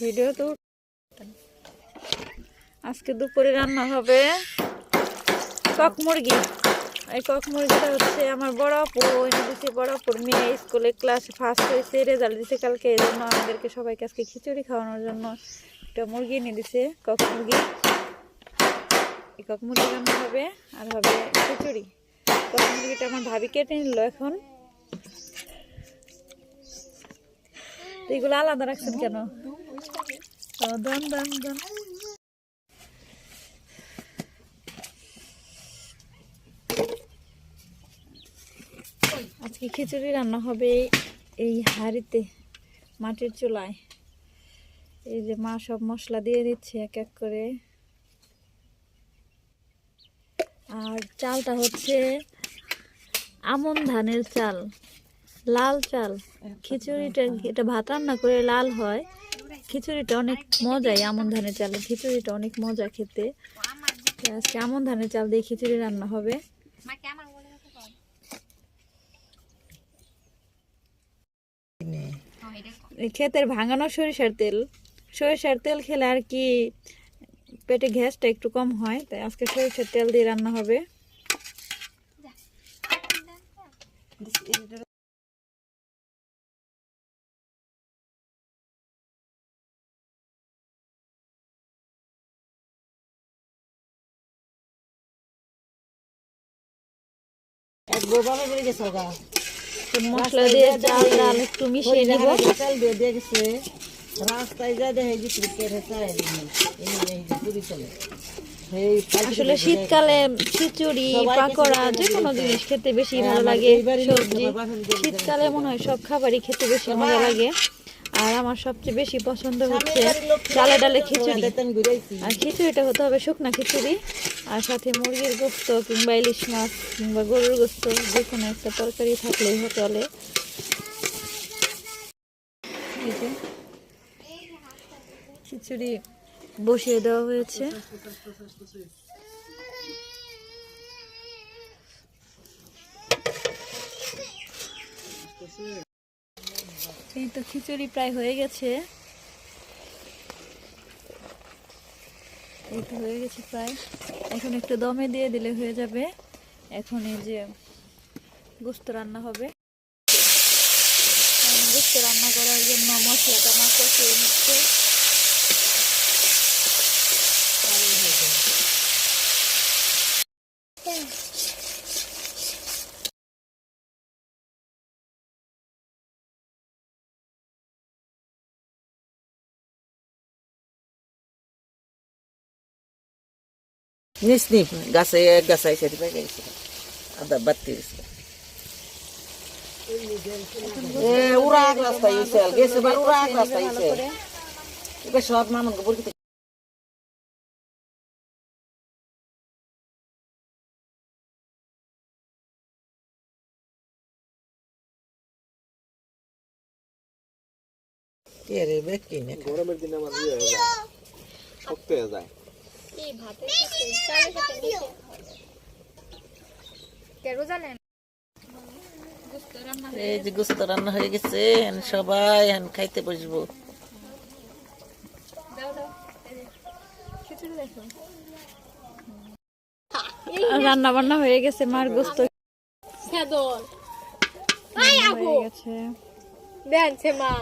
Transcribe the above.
Video আজকে দুপুরে রান্না হবে কক মুরগি। এই কক মুরগিটা হচ্ছে আমার বড় আপু, এনে দিচ্ছে বড় আপুর মেয়ে, স্কুলে ক্লাস ফার্স্ট হয়েছে রেজাল্ট দিছে কালকে, এই জন্য আমাদেরকে সবাইকে আজকে খিচুড়ি খাওয়ানোর জন্য একটা মুরগি এনে দিছে, কক মুরগি। এই কক মুরগি রান্না হবে আর হবে খিচুড়ি। কক মুরগিটা আমার ভাবি কেটে নিল এখন। এগুলো আলাদা রাখছেন কেন? আজকে খিচুড়ি রান্না হবে এই হাঁড়িতে, মাটির চুলায়। এই যে মা সব মশলা দিয়ে দিচ্ছে এক এক করে। আর চালটা হচ্ছে আমন ধানের চাল। লাল চাল খিচুড়িটা এটা ভাত রান্না করে লাল হয়। খিচুড়িটা অনেক মজাই আমন ধানের চালের খিচুড়িটা অনেক মজা খেতে। আজকে আমন ধানের চাল দিয়ে খিচুড়ি রান্না হবে। ক্ষেতের ভাঙানো সরিষার তেল সরিষার তেল খেলে আর কি পেটে গ্যাসটা একটু কম হয় তাই আজকে সরিষার তেল দিয়ে রান্না হবে। মশলা দিয়ে চাল ডাল একটু মিশিয়ে নিব। চাল দিয়ে দিয়ে গেছে। রাস্তায় যা দেখে যে ক্রিকেট হচ্ছে এই এই যে পুরি চলে। এই আসলে শীতকালে খিচুড়ি পাকোড়া যে কোনো জিনিস খেতে বেশি ভালো লাগে সবজি। শীতকালে মনে হয় সব খাবারই খেতে বেশি ভালো লাগে। আর আমার সবচেয়ে বেশি পছন্দ হচ্ছে চালে ডালে খিচুড়ি। আর খিচুড়িটা হতে হবে শুকনা খিচুড়ি আর সাথে মুরগির গোস্ত কিংবা ইলিশ মাছ কিংবা গরুর গোস্ত যে কোনো একটা তরকারি থাকলেই চলে। খিচুড়ি বসিয়ে দেওয়া হয়েছে। এই তো খিচুড়ি প্রায় হয়ে গেছে। এই তো হয়ে গেছে প্রায়। এখন একটু দমে দিয়ে দিলে হয়ে যাবে। এখন এই যে গোস্ত রান্না হবে। গোস্ত রান্না করার জন্য মশলাটা মা কষিয়ে নিস নি গাছে এক গাছ আইসে দিবে গেছে আদা দিছে এ উড়া এক রাস্তা আইসে গেছে বার উড়া রাস্তা আইসে এবার সব মামন গোবর কি কে রে বেকি গরমের দিনে আমার ইয়ে হয়ে যায় শক্ত হয়ে যায় কি ভাতের সাথে চালের সাথে মিশে কেন জানেন এই যে গোস্ত রান্না হয়ে গেছে সবাই এখন খাইতে বসবো। রান্না বান্না হয়ে গেছে মার গোস্ত হয়ে গেছে। মা।